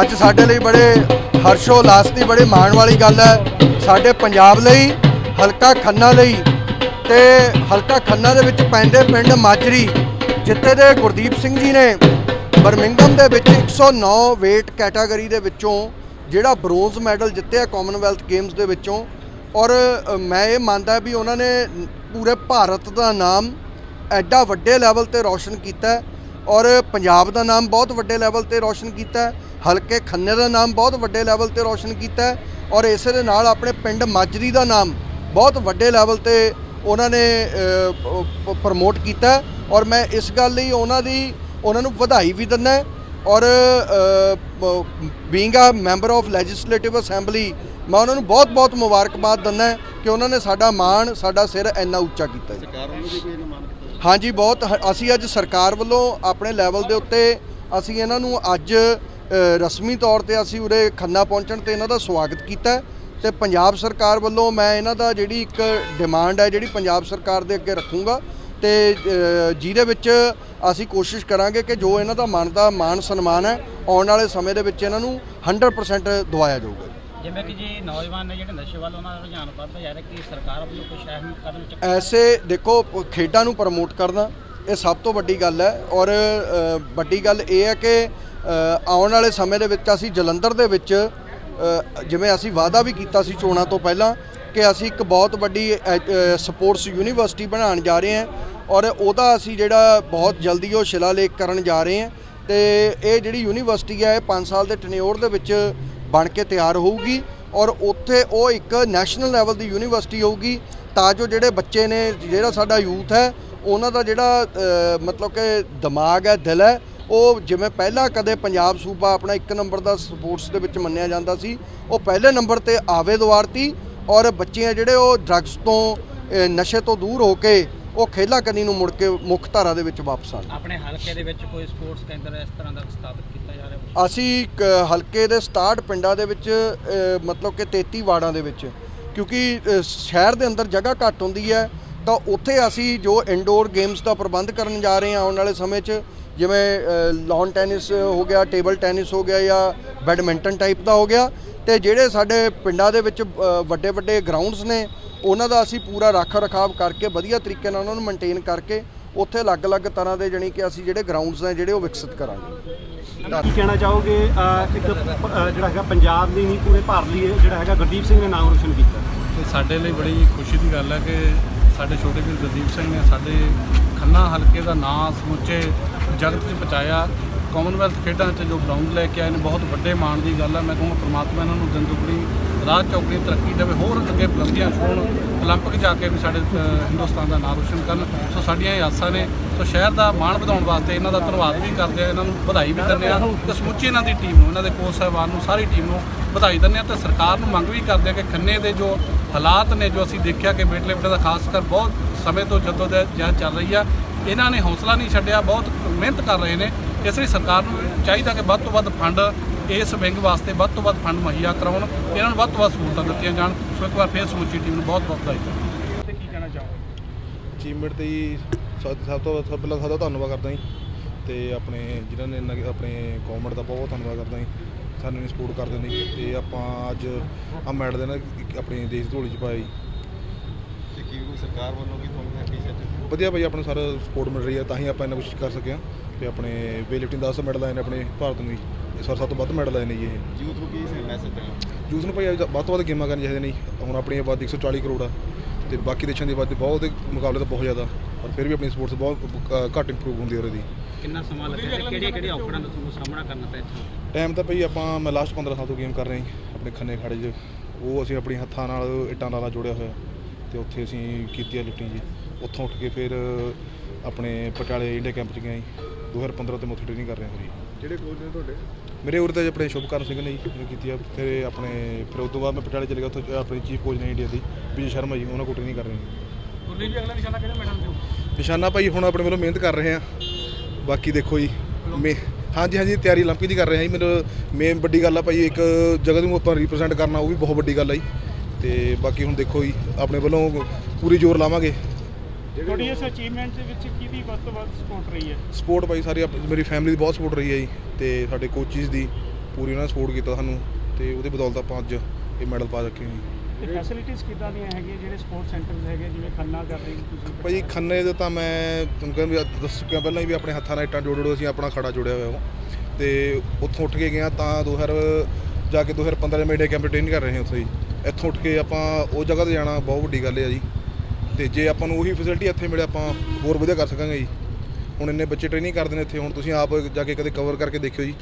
ਅੱਜ ਸਾਡੇ ਲਈ ਬੜੇ ਹਰਸ਼ੋ ਉਲਾਸ ਦੀ ਬੜੇ ਮਾਣ ਵਾਲੀ ਗੱਲ ਹੈ। ਸਾਡੇ ਪੰਜਾਬ ਲਈ, ਹਲਕਾ ਖੰਨਾ ਲਈ ਤੇ ਹਲਕਾ ਖੰਨਾ ਦੇ ਵਿੱਚ ਪੈਂਦੇ ਪਿੰਡ ਮਾਜਰੀ, ਜਿੱਥੇ ਦੇ ਗੁਰਦੀਪ ਸਿੰਘ ਜੀ ਨੇ ਬਰਮਿੰਗਮ ਦੇ ਵਿੱਚ 109 weight ਕੈਟਾਗਰੀ ਦੇ ਵਿੱਚੋਂ ਜਿਹੜਾ ਬ੍ਰੋਂਜ਼ ਮੈਡਲ ਜਿੱਤਿਆ ਕਾਮਨਵੈਲਥ ਗੇਮਸ ਦੇ ਵਿੱਚੋਂ ਔਰ ਮੈਂ ਇਹ ਮੰਨਦਾ ਵੀ ਉਹਨਾਂ ਨੇ ਪੂਰੇ ਭਾਰਤ ਦਾ ਨਾਮ ਐਡਾ ਵੱਡੇ ਲੈਵਲ ਤੇ ਰੌਸ਼ਨ ਕੀਤਾ ਔਰ ਪੰਜਾਬ ਦਾ ਨਾਮ ਬਹੁਤ ਵੱਡੇ ਲੈਵਲ ਤੇ ਰੌਸ਼ਨ ਕੀਤਾ ਹੈ। ਹਲਕੇ ਖੰਨੇ ਦਾ ਨਾਮ ਬਹੁਤ ਵੱਡੇ ਲੈਵਲ ਤੇ ਰੌਸ਼ਨ ਕੀਤਾ ਹੈ। ਔਰ ਇਸੇ ਦੇ ਨਾਲ ਆਪਣੇ ਪਿੰਡ ਮਾਜਰੀ ਦਾ ਨਾਮ ਬਹੁਤ ਵੱਡੇ ਲੈਵਲ ਤੇ ਉਹਨਾਂ ਨੇ ਪ੍ਰਮੋਟ ਕੀਤਾ ਔਰ ਮੈਂ ਇਸ ਗੱਲ ਲਈ ਉਹਨਾਂ ਦੀ, ਉਹਨਾਂ ਨੂੰ ਵਧਾਈ ਵੀ ਦਿੰਦਾ ਔਰ being a member of legislative assembly ਮੈਂ ਉਹਨਾਂ ਨੂੰ ਬਹੁਤ-ਬਹੁਤ ਮੁਬਾਰਕਬਾਦ ਦਿੰਦਾ ਕਿ ਉਹਨਾਂ ਨੇ ਸਾਡਾ ਮਾਣ, ਸਾਡਾ ਸਿਰ ਇੰਨਾ ਉੱਚਾ ਕੀਤਾ ਸਰਕਾਰ ਵੱਲੋਂ ਵੀ ਕੋਈ ਕੀਤਾ ਹਾਂਜੀ ਬਹੁਤ ਹ- ਅਸੀਂ ਅੱਜ ਸਰਕਾਰ ਵੱਲੋਂ ਆਪਣੇ ਲੈਵਲ ਦੇ ਉੱਤੇ ਅਸੀਂ ਇਹਨਾਂ ਨੂੰ ਅੱਜ ਅ, ਰਸਮੀ ਤੌਰ ਤੇ ਅਸੀਂ ਉਰੇ ਖੰਨਾ ਪਹੁੰਚਣ ਤੇ ਇਹਨਾਂ ਦਾ ਸਵਾਗਤ ਕੀਤਾ। ਹੈ ਤੇ ਪੰਜਾਬ ਸਰਕਾਰ ਵੱਲੋਂ ਮੈਂ ਇਹਨਾਂ ਦਾ ਜਿਹੜੀ ਇੱਕ ਡਿਮਾਂਡ ਹੈ ਜਿਹੜੀ ਪੰਜਾਬ ਸਰਕਾਰ ਦੇ ਅੱਗੇ ਰੱਖੂੰਗਾ। ਤੇ ਅ, ਜਿਹਦੇ ਵਿੱਚ ਅਸੀਂ ਕੋਸ਼ਿਸ਼ ਕਰਾਂਗੇ ਕਿ ਜੋ ਇਹਨਾਂ ਦਾ ਮਨ ਦਾ ਮਾਣ ਸਨਮਾਨ ਹੈ ਆਉਣ ਵਾਲੇ ਸਮੇਂ ਦੇ ਵਿੱਚ ਇਹਨਾਂ ਨੂੰ 100% ਦਵਾਇਆ ਜਾਊਗਾ। ਜਿਵੇਂ ਕਿ ਜੀ ਨੌਜਵਾਨ ਨੇ ਜਿਹੜੇ ਨਸ਼ੇ ਵੱਲ ਉਹਨਾਂ ਦਾ ਰੁਝਾਨ ਵੱਧਦਾ ਜਾ ਰਿਹਾ, ਕਿ ਸਰਕਾਰ ਵੱਲੋਂ ਕੁਝ ਅਹਿਮ ਕਦਮ ਚੁੱਕ ਐਸੇ ਦੇਖੋ, ਖੇਡਾਂ ਨੂੰ ਪ੍ਰਮੋਟ ਕਰਨਾ, ਇਹ ਸਭ ਤੋਂ ਵੱਡੀ ਗੱਲ ਹੈ ਔਰ ਵੱਡੀ ਗੱਲ ਇਹ ਹੈ ਕਿ ਆਉਣ ਵਾਲੇ ਸਮੇਂ ਦੇ ਵਿੱਚ ਅਸੀਂ ਜਲੰਧਰ ਦੇ ਵਿੱਚ ਜਿਵੇਂ ਅਸੀਂ ਵਾਅਦਾ ਵੀ ਕੀਤਾ ਸੀ ਚੋਣਾਂ ਤੋਂ ਪਹਿਲਾਂ ਕਿ ਅਸੀਂ ਇੱਕ ਬਹੁਤ ਵੱਡੀ ਸਪੋਰਟਸ ਯੂਨੀਵਰਸਿਟੀ ਬਣਾਉਣ ਜਾ ਰਹੇ ਹਾਂ ਔਰ ਉਹਦਾ ਅਸੀਂ ਜਿਹੜਾ ਬਹੁਤ ਜਲਦੀ ਉਹ ਸ਼ਿਲਾਲੇਖ ਕਰਨ ਜਾ ਰਹੇ ਹਾਂ ਤੇ ਇਹ ਜਿਹੜੀ ਯੂਨੀਵਰਸਿਟੀ ਹੈ, ਇਹ 5 ਸਾਲ ਦੇ ਟੈਨਿਓਰ ਦੇ ਵਿੱਚ ਬਣ ਕੇ ਤਿਆਰ ਹੋਊਗੀ ਔਰ ਉੱਥੇ ਉਹ ਇੱਕ ਨੈਸ਼ਨਲ ਲੈਵਲ ਦੀ ਯੂਨੀਵਰਸਿਟੀ ਹੋਊਗੀ, ਤਾਂ ਜੋ ਜਿਹੜੇ ਬੱਚੇ ਨੇ, ਜਿਹੜਾ ਸਾਡਾ ਯੂਥ ਹੈ, ਉਹਨਾਂ ਦਾ ਜਿਹੜਾ ਮਤਲਬ ਕਿ ਦਿਮਾਗ ਹੈ, ਦਿਲ ਹੈ, ਉਹ ਜਿਵੇਂ ਪਹਿਲਾਂ ਕਦੇ ਪੰਜਾਬ ਸੂਬਾ ਆਪਣਾ ਇੱਕ ਨੰਬਰ ਦਾ ਸਪੋਰਟਸ ਦੇ ਵਿੱਚ ਮੰਨਿਆ ਜਾਂਦਾ ਸੀ, ਉਹ ਪਹਿਲੇ ਨੰਬਰ ਤੇ ਆਵੇ ਦੁਆਰਤੀ ਔਰ ਬੱਚੇ ਆ ਜਿਹੜੇ ਉਹ ਡਰੱਗਸ ਤੋਂ ਨਸ਼ੇ ਤੋਂ ਦੂਰ ਹੋ ਕੇ ਉਹ ਖੇਲਾਂ ਕੰਨੀ ਨੂੰ ਮੁੜ ਕੇ ਮੁੱਖ ਧਾਰਾ ਦੇ ਵਿੱਚ ਵਾਪਸ ਆਉਣ। ਆਪਣੇ ਹਲਕੇ ਦੇ ਵਿੱਚ ਕੋਈ ਸਪੋਰਟਸ ਕੇਂਦਰ ਇਸ ਤਰ੍ਹਾਂ ਦਾ ਸਥਾਪਿਤ ਕੀਤਾ ਜਾ ਰਿਹਾ ਅਸੀਂ ਇੱਕ ਹਲਕੇ ਦੇ 67 ਪਿੰਡਾਂ ਦੇ ਵਿੱਚ ਮਤਲਬ ਕਿ 33 ਵਾਰਡਾਂ ਦੇ ਵਿੱਚ ਕਿਉਂਕਿ ਸ਼ਹਿਰ ਦੇ ਅੰਦਰ ਜਗ੍ਹਾ ਘੱਟ ਹੁੰਦੀ ਹੈ ਤਾਂ ਉੱਥੇ ਅਸੀਂ ਜੋ ਇਨਡੋਰ ਗੇਮਸ ਦਾ ਪ੍ਰਬੰਧ ਕਰਨ ਜਾ ਰਹੇ ਹਾਂ ਆਉਣ ਵਾਲੇ ਸਮੇਂ 'ਚ ਜਿਵੇਂ ਲਾਨ ਟੈਨਿਸ ਹੋ ਗਿਆ ਟੇਬਲ ਟੈਨਿਸ ਹੋ ਗਿਆ ਜਾਂ ਬੈਡਮਿੰਟਨ ਟਾਈਪ ਦਾ ਹੋ ਗਿਆ ਤੇ ਜਿਹੜੇ ਸਾਡੇ ਪਿੰਡਾਂ ਦੇ ਵਿੱਚ ਵੱਡੇ ਵੱਡੇ ਗਰਾਊਂਡਸ ਨੇ ਉਹਨਾਂ ਦਾ ਅਸੀਂ ਪੂਰਾ ਰੱਖ ਰਖਾਵ ਕਰਕੇ ਵਧੀਆ ਤਰੀਕੇ ਨਾਲ ਉਹਨਾਂ ਨੂੰ ਮੇਨਟੇਨ ਕਰਕੇ ਉੱਥੇ ਅਲੱਗ-ਅਲੱਗ ਤਰ੍ਹਾਂ ਦੇ ਜਾਣੀ ਕਿ ਅਸੀਂ ਜਿਹੜੇ ਗਰਾਊਂਡਸ ਨੇ ਜਿਹੜੇ ਉਹ ਵਿਕਸਿਤ ਕਰਾਂਗੇ। ਕੀ ਕਹਿਣਾ ਚਾਹੋਗੇ? ਇੱਕ ਜਿਹੜਾ ਹੈਗਾ ਪੰਜਾਬ ਦੀ ਨਹੀਂ ਪੂਰੇ ਭਾਰਤ ਲਈ ਜਿਹੜਾ ਹੈਗਾ ਗੁਰਦੀਪ ਸਿੰਘ ਨੇ ਨਾਮ ਰੋਸ਼ਨ ਕੀਤਾ। ਤੇ ਸਾਡੇ ਲਈ ਬੜੀ ਖੁਸ਼ੀ ਦੀ ਗੱਲ ਹੈ ਕਿ ਸਾਡੇ ਛੋਟੇ ਵੀਰ ਗੁਰਦੀਪ ਸਿੰਘ ਨੇ ਸਾਡੇ ਖੰਨਾ ਹਲਕੇ ਦਾ ਨਾਂ ਸਮੁੱਚੇ ਜਗਤ 'ਚ ਪਹੁੰਚਾਇਆ। ਕਾਮਨਵੈਲਥ ਖੇਡਾਂ 'ਚ ਜੋ ਬ੍ਰਾਊਨਜ਼ ਲੈ ਕੇ ਆਏ ਨੇ ਬਹੁਤ ਵੱਡੇ ਮਾਣ ਦੀ ਗੱਲ ਹੈ ਮੈਂ ਕਹੂੰਗਾ ਪ੍ਰਮਾਤਮਾ ਇਹਨਾਂ ਨੂੰ ਦਿਨ ਦੁਗਣੀ ਰਾਤ ਚੌਗਣੀ ਤਰੱਕੀ ਦੇਵੇ ਹੋਰ ਅੱਗੇ ਬੁਲੰਦੀਆਂ ਛੋਣ 올림픽 ਜਾ ਕੇ ਵੀ ਸਾਡੇ ਅ, ਹਿੰਦੁਸਤਾਨ ਦਾ ਨਾਮ ਰੋਸ਼ਨ ਕਰਨ ਸੋ ਸਾਡੀਆਂ ਇਹ ਆਸਾਂ ਨੇ ਸੋ ਸ਼ਹਿਰ ਦਾ ਮਾਣ ਵਧਾਉਣ ਵਾਸਤੇ ਇਹਨਾਂ ਦਾ ਧੰਨਵਾਦ ਵੀ ਕਰਦੇ ਆ ਇਹਨਾਂ ਨੂੰ ਵਧਾਈ ਵੀ ਦਿੰਦੇ ਆ ਤੇ ਸਮੁੱਚੀ ਇਹਨਾਂ ਦੀ ਟੀਮ ਨੂੰ ਇਹਨਾਂ ਦੇ ਕੋਚ ਸਾਹਿਬਾਨ ਨੂੰ ਸਾਰੀ ਟੀਮ ਨੂੰ ਵਧਾਈ ਦਿੰਦੇ ਆ ਤੇ ਸਰਕਾਰ ਨੂੰ ਮੰਗ ਵੀ ਕਰਦੇ ਆ ਕਿ ਖੰਨੇ ਦੇ ਜੋ ਹਾਲਾਤ ਨੇ ਜੋ ਅਸੀਂ ਦੇਖਿਆ ਕਿ ਵੇਟ ਲਿਫਟ ਦਾ ਖਾਸ ਕਰ ਬਹੁਤ ਸਮੇਂ ਤੋਂ ਜਦੋਂ ਦੇ ਜਹ ਚੱਲ ਰਹੀ ਆ ਇਹਨਾਂ ਨੇ ਹੌਸਲਾ ਨਹੀਂ ਛੱਡਿਆ ਬਹੁਤ ਮਿਹਨਤ ਕਰ ਰਹੇ ਨੇ ਇਸ ਲਈ ਸਰਕਾਰ ਨੂੰ ਚਾਹੀਦਾ ਕਿ ਵੱਧ ਤੋਂ ਵੱਧ ਫੰਡ ਇਸ ਵਿੰਗ ਵਾਸਤੇ ਵੱਧ ਤੋਂ ਵੱਧ ਫੰਡ ਮੁਹੱਈਆ ਕਰਾਉਣ, ਇਹਨਾਂ ਨੂੰ ਵੱਧ ਤੋਂ ਵੱਧ ਸਹੂਲਤਾਂ ਦਿੱਤੀਆਂ ਜਾਣ। ਸੋ ਇੱਕ ਵਾਰ ਫੇਰ ਸਮੁੱਚੀ ਟੀਮ ਨੂੰ ਬਹੁਤ ਬਹੁਤ ਵਧਾਈ। ਤੇ ਕੀ ਕਹਿਣਾ ਚਾਹੋਗੇ? ਅਚੀਵਮੈਂਟ ਤੇ ਸਭ ਤੋਂ ਸਭ ਪਹਿਲਾਂ ਸਭ ਦਾ ਧੰਨਵਾਦ ਕਰਦਾ ਜੀ। ਤੇ ਆਪਣੇ ਜਿਨ੍ਹਾਂ ਨੇ ਆਪਣੇ ਗਵਰਨਮੈਂਟ ਦਾ ਬਹੁਤ ਧੰਨਵਾਦ ਕਰਦਾ ਜੀ। ਸਾਨੂੰ ਨੇ ਸਪੋਰਟ ਕਰਦੇ ਨੇ ਜੀ। ਤੇ ਆਪਾਂ ਅੱਜ ਆ ਮੈਡਲ ਦੇ ਨਾਲ ਇੱਕ ਆਪਣੇ ਦੇਸ਼ ਧੋਲੀ ਚ ਪਾਇਆ ਜੀ। ਕੋਈ ਸਰਕਾਰ ਵੱਲੋਂ ਵੀ ਤੁਹਾਨੂੰ ਐਪਰੀਸ਼ੀਏਟ ਵਧੀਆ ਭਾਈ ਆਪਾਂ ਨੂੰ ਸਾਰਾ ਸਪੋਰਟ ਮਿਲ ਰਹੀ ਹੈ ਤਾਂ ਹੀ ਆਪਾਂ ਇੰਨਾ ਕੁਛ ਕਰ ਸਕੇ ਹਾਂ। ਤੇ ਆਪਣੇ ਵੇਲਿਫਟਿੰਗ 10 ਮੈਡਲ ਆਏ ਨੇ ਆਪਣੇ ਭਾਰਤ ਨੂੰ ਇਸ ਵਾਰ ਸਭ ਤੋਂ ਵੱਧ ਮੈਡਲ ਆਏ ਨੇ ਜੀ ਇਹ। ਯੂਥ ਨੂੰ ਕੀ ਮੈਸੇਜ ਦੇਣਾ? ਯੂਥ ਨੂੰ ਭਾਈ ਅੱਜ ਵੱਧ ਤੋਂ ਵੱਧ ਗੇਮਾਂ ਕਰਨੀਆਂ ਚਾਹੀਦੀਆਂ ਨੇ। ਹੁਣ ਆਪਣੀ ਆਬਾਦੀ 140 ਕਰੋੜ ਆ। ਤੇ ਬਾਕੀ ਦੇਸ਼ਾਂ ਦੀ ਆਬਾਦੀ ਬਹੁਤ ਦੇ ਮੁਕਾਬਲੇ ਤਾਂ ਬਹੁਤ ਜ਼ਿਆਦਾ। ਪਰ ਫਿਰ ਵੀ ਆਪਣੀ ਸਪੋਰਟਸ ਬਹੁਤ ਘੱਟ ਇੰਪਰੂਵ ਹੁੰਦੀ ਹੈ ਉਹਦੀ ਕਿੰਨਾ ਸਮਾਂ ਲੱਗਿਆ ਤੇ ਕਿਹੜੀਆਂ ਕਿਹੜੀਆਂ ਔਕੜਾਂ ਦਾ ਤੁਹਾਨੂੰ ਸਾਹਮਣਾ ਕਰਨਾ ਪਿਆ ਇੱਥੇ? ਟਾਈਮ ਤਾਂ ਭਈ ਆਪਾਂ ਮੈਂ ਲਾਸਟ 15 ਸਾਲ ਤੋਂ ਗੇਮ ਕਰ ਰਿਹਾ ਆਪਣੇ ਖੰਨੇ ਖਾੜੇ 'ਚ ਉਹ ਅਸੀਂ ਆਪਣੀ ਹੱਥਾਂ ਨਾਲ ਇੱਟਾਂ ਨਾਲ ਜੋੜਿਆ ਹੋਇਆ। ਤੇ ਉੱਥੇ ਅਸੀਂ ਕੀਤੀ ਆ ਲਿਫਟਿੰਗ ਜੀ ਉੱਥੋਂ ਉੱਠ ਕੇ ਫਿਰ ਆਪਣੇ ਪਟਿਆਲੇ ਇੰਡੀਆ ਕੈਂਪ 'ਚ ਗਿਆ ਜੀ 2015 ਤੇ ਮੈਂ ਉੱਥੇ ਟ੍ਰੇਨਿੰਗ ਕਰ ਰਿਹਾ ਹਾਂ ਜੀ ਜਿਹੜੇ ਕੋਚ ਨੇ ਤੁਹਾਡੇ ਮੇਰੇ ਉਰੇ ਤਾਂ ਜੀ ਆਪਣੇ ਸ਼ੁਭਕਰਨ ਸਿੰਘ ਨੇ ਜੀ ਇਹਨੇ ਕੀਤੀ ਆ ਫਿਰ ਇਹ ਆਪਣੇ ਫਿਰ ਉਸ ਤੋਂ ਬਾਅਦ ਮੈਂ ਪਟਿਆਲੇ ਚਲੇ ਗਿਆ ਉੱਥੇ ਆਪਣੇ ਚੀਫ ਕੋਚ ਨੇ ਇੰਡੀਆ ਦੀ ਵਿਜੇ ਸ਼ਰਮਾ ਜੀ ਉਹਨਾਂ ਕੋਲ ਟ੍ਰੇਨਿੰਗ ਕਰ ਰਹੇ ਹਾਂ ਗੁਰਦੀਪ ਜੀ ਅਗਲਾ ਨਿਸ਼ਾਨਾ ਕਿਹੜੇ ਮੈਡਲ ਦਿਓ ਨਿਸ਼ਾਨਾ ਭਾਈ ਹੁਣ ਆਪਣੇ ਵੱਲੋਂ ਮਿਹਨਤ ਕਰ ਰਹੇ ਆ ਬਾਕੀ ਦੇਖੋ ਜੀ ਮੇ ਹਾਂਜੀ ਹਾਂਜੀ ਤਿਆਰੀ 올림픽 ਦੀ ਕਰ ਰਹੇ ਹਾਂ ਜੀ ਮੈਨੂੰ ਮੇਨ ਵੱਡੀ ਗੱਲ ਆ ਭਾਈ ਇੱਕ ਜਗ੍ਹਾ ਨੂੰ ਆਪਾਂ ਰਿਪਰੈਜ਼ੈਂਟ ਕਰਨਾ ਉਹ ਵੀ ਬਹੁਤ ਵੱਡੀ ਗੱਲ ਆ ਜੀ ਤੇ ਬਾਕੀ ਹੁਣ ਦੇਖੋ ਜੀ ਆਪਣੇ ਵੱਲੋਂ ਪੂਰੀ ਜ਼ੋਰ ਲਾਵਾਂਗੇ। ਤੁਹਾਡੀ ਇਸ ਅਚੀਵਮੈਂਟ ਦੇ ਵਿੱਚ ਕਿਹਦੀ ਵੱਧ ਤੋਂ ਵੱਧ ਸਪੋਰਟ ਰਹੀ ਹੈ? ਸਪੋਰਟ ਭਾਈ ਸਾਰੀ ਆਪ- ਮੇਰੀ ਫੈਮਿਲੀ ਦੀ ਬਹੁਤ ਸਪੋਰਟ ਰਹੀ ਹੈ ਜੀ ਤੇ ਸਾਡੇ ਕੋਚਿਸ ਦੀ ਪੂਰੀ ਉਹਨਾਂ ਨੇ ਸਪੋਰਟ ਕੀਤਾ ਸਾਨੂੰ ਤੇ ਉਹਦੇ ਬਦੌਲਤ ਆਪਾਂ ਅੱਜ ਇਹ ਮੈਡਲ ਪਾ ਰੱਖੇ ਹਾਂ ਜੀ। ਤੇ ਫੈਸਿਲਿਟੀਆਂ ਕਿੱਦਾਂ ਦੀਆਂ ਹੈਗੀਆਂ ਜਿਹੜੇ ਸਪੋਰਟਸ ਸੈਂਟਰਸ ਹੈਗੇ ਜਿਵੇਂ ਖੰਨਾ ਕਰ ਰਹੀ ਤੁਸੀਂ? ਭਾਈ ਖੰਨੇ ਦੇ ਤਾਂ ਮੈਂ ਤੁਹਾਨੂੰ ਕਹਿੰਦਾ ਵੀ ਦੱਸ ਚੁੱਕਿਆ ਪਹਿਲਾਂ ਹੀ ਵੀ ਆਪਣੇ ਹੱਥਾਂ ਨਾਲ ਇੱਟਾਂ ਜੋੜ ਜੋੜ ਅਸੀਂ ਆਪਣਾ ਖੜਾ ਜੋੜਿਆ ਹੋਇਆ ਉਹ ਤੇ ਉੱਥੋਂ ਉੱਠ ਕੇ ਗਿਆ ਤਾਂ 2000 ਜਾ ਕੇ 2015 ਮੇਡੇ ਕੈਂਪ ਟ੍ਰੇਨਿੰਗ ਕਰ ਰਹੇ ਹਾਂ ਉੱਥੇ ਜੀ। ਇੱਥੋਂ ਉੱਠ ਕੇ ਆਪਾਂ ਉਹ ਜਗ੍ਹਾ ਤੇ ਜਾਣਾ ਬਹੁਤ ਵੱਡੀ ਗੱਲ ਹੈ ਜੀ। ਤੇ ਜੇ ਆਪਾਂ ਨੂੰ ਉਹੀ ਫੈਸਿਲਿਟੀ ਇੱਥੇ ਮਿਲੇ ਆਪਾਂ ਹੋਰ ਵਧੀਆ ਕਰ ਸਕਾਂਗੇ ਜੀ। ਹੁਣ ਇੰਨੇ ਬੱਚੇ ਟ੍ਰੇਨਿੰਗ ਕਰਦੇ ਨੇ ਇੱਥੇ ਹੁਣ ਤੁਸੀਂ ਆਪ ਜਾ ਕੇ ਕਦੇ ਕਵਰ ਕਰਕੇ ਦੇਖਿਓ ਜੀ।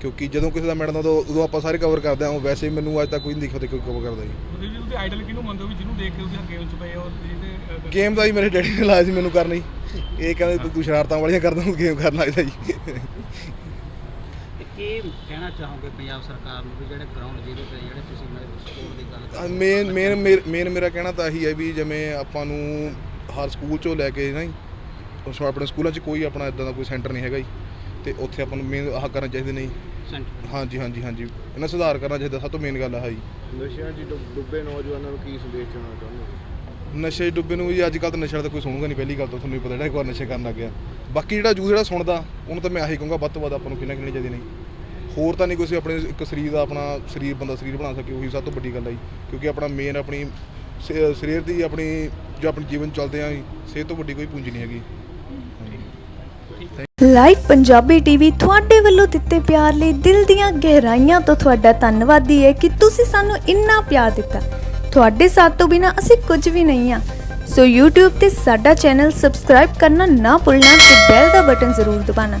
ਕਿਉਂਕਿ ਜਦੋਂ ਕਿਸੇ ਦਾ ਮੈਡਮ ਦਾ ਉਦੋਂ ਆਪਾਂ ਸਾਰੇ ਕਵਰ ਕਰਦੇ ਹਾਂ ਵੈਸੇ ਮੈਨੂੰ ਅੱਜ ਤੱਕ ਕੋਈ ਨਹੀਂ ਦਿਖਿਆ ਤੇ ਕੋਈ ਕਵਰ ਕਰਦਾ ਜੀ। ਵੀ ਉਹਦੇ ਆਈਡਲ ਕਿਹਨੂੰ ਮੰਨਦੇ ਹੋ ਵੀ ਜਿਹਨੂੰ ਦੇਖ ਕੇ ਉਹਦੀਆਂ ਗੇਮ 'ਚ ਪਏ ਉਹ ਜਿਹਦੇ ਗੇਮ ਦਾ ਹੀ ਮੇਰੇ ਡੈਡੀ ਨੇ ਲਾਇਆ ਸੀ ਮੈਨੂੰ ਕਰਨੀ। ਇਹ ਕਹਿੰਦੇ ਤੂੰ- ਸ਼ਰਾਰਤਾਂ ਵਾਲੀਆਂ ਕਰਦਾ ਹੁਣ ਗੇਮ ਕਰਨ ਲੱਗਦਾ ਜੀ। ਕੀ ਕਹਿਣਾ ਚਾਹੋਗੇ ਪੰਜਾਬ ਸਰਕਾਰ ਨੂੰ ਵੀ ਜਿਹੜੇ ਗਰਾਊਂਡ ਜ਼ੀਰੋ ਤੇ ਜਿਹੜੇ ਤੁਸੀਂ ਸਪੋਰਟ ਦੀ ਗੱਲ ਕਰ ਰਹੇ ਹੋ? ਮੇਨ ਮੇਨ ਮੇਨ ਮੇਰਾ ਕਹਿਣਾ ਤਾਂ ਇਹੀ ਹੈ ਵੀ ਜਿਵੇਂ ਆਪਾਂ ਨੂੰ ਹਰ ਸਕੂਲ ਚੋਂ ਲੈ ਕੇ ਨਾ ਜੀ ਉਸ ਆਪਣੇ ਸਕੂਲਾਂ 'ਚ ਕੋਈ ਆਪਣਾ ਇਦਾਂ ਦਾ ਕੋਈ ਸੈਂਟਰ ਨਹੀਂ ਹੈਗਾ ਜੀ ਤੇ ਉੱਥੇ ਆਪਾਂ ਨੂੰ ਮੇਨ ਆਹ ਕਰਨਾ ਚਾਹੀਦਾ ਨਹੀਂ। ਸੈਂਟਰ ਹਾਂਜੀ ਹਾਂਜੀ ਹਾਂਜੀ। ਇਹਨਾਂ ਸੁਧਾਰ ਕਰਨਾ ਚਾਹੀਦਾ ਸਭ ਤੋਂ ਮੇਨ ਗੱਲ ਆ ਜੀ ਨਸ਼ਿਆਂ 'ਚ ਡੁੱਬ- ਡੁੱਬੇ ਨੌਜਵਾਨਾਂ ਨੂੰ ਕੀ ਸੰਦੇਸ਼ ਦੇਣਾ ਚਾਹੁੰਦੇ ਹੋ ਨਸ਼ੇ ਡੁੱਬੇ ਨੂੰ ਜੀ ਅੱਜ ਕੱਲ੍ਹ ਤਾਂ ਨਸ਼ਾ ਤਾਂ ਕੋਈ ਸੁਣੂਗਾ ਨਹੀਂ ਪਹਿਲੀ ਗੱਲ ਤਾਂ ਤੁਹਾਨੂੰ ਵੀ ਪਤਾ ਜਿਹੜਾ ਇੱਕ ਵਾਰ ਨਸ਼ੇ ਕਰਨ ਲੱਗ ਗਿਆ। ਬਾਕੀ ਜਿਹੜਾ ਜੂ ਜਿਹੜਾ ਸੁਣਦਾ ਉਹਨੂੰ ਤਾਂ ਮੈਂ ਆਹੀ ਕਹੂੰਗਾ ਵੱਧ ਤੋਂ ਵੱਧ ਆਪਾਂ ਨੂੰ ਕਿੰਨਾ ਕਿੰਨੀ ਚਾਹੀਦੀ ਨਹੀਂ। ਹੋਰ ਤਾਂ ਨਹੀਂ ਕੋਈ ਆਪਣੇ ਇੱਕ ਸਰੀਰ ਦਾ ਆਪਣਾ ਸਰੀਰ, ਬੰਦਾ ਸਰੀਰ ਬਣਾ ਸਕੇ, ਉਹੀ ਸਭ ਤੋਂ ਵੱਡੀ ਗੱਲ ਹੈ ਜੀ। ਕਿਉਂਕਿ ਆਪਣਾ ਮੇਨ ਆਪਣੀ ਸ- ਸਰੀਰ ਦੀ ਆਪਣੀ, ਜੋ ਆਪਣੀ ਜੀਵਨ ਚੱਲਦੇ ਆ ਸਿਹਤ ਤੋਂ ਵੱਡੀ ਕੋਈ ਪੂੰਜੀ ਨਹੀਂ ਹੈਗੀ। ਲਾਈਵ ਪੰਜਾਬੀ ਟੀਵੀ ਤੁਹਾਡੇ ਵੱਲੋਂ ਦਿੱਤੇ ਪਿਆਰ ਲਈ ਦਿਲ ਦੀਆਂ ਗਹਿਰਾਈਆਂ ਤੋਂ ਤੁਹਾਡਾ ਧੰਨਵਾਦੀ ਹੈ ਕਿ ਤੁਸੀਂ ਸਾਨੂੰ ਇੰਨਾ ਪਿਆਰ ਦਿੱਤਾ। ਤੁਹਾਡੇ ਸਾਥ ਤੋਂ ਬਿਨਾ ਅਸੀਂ ਕੁਝ ਵੀ ਨਹੀਂ ਆ। ਸੋ YouTube ਤੇ ਸਾਡਾ ਚੈਨਲ ਸਬਸਕ੍ਰਾਈਬ ਕਰਨਾ ਨਾ ਭੁੱਲਣਾ ਤੇ ਬੈਲ ਦਾ ਬਟਨ ਜ਼ਰੂਰ ਦਬਾਉਣਾ।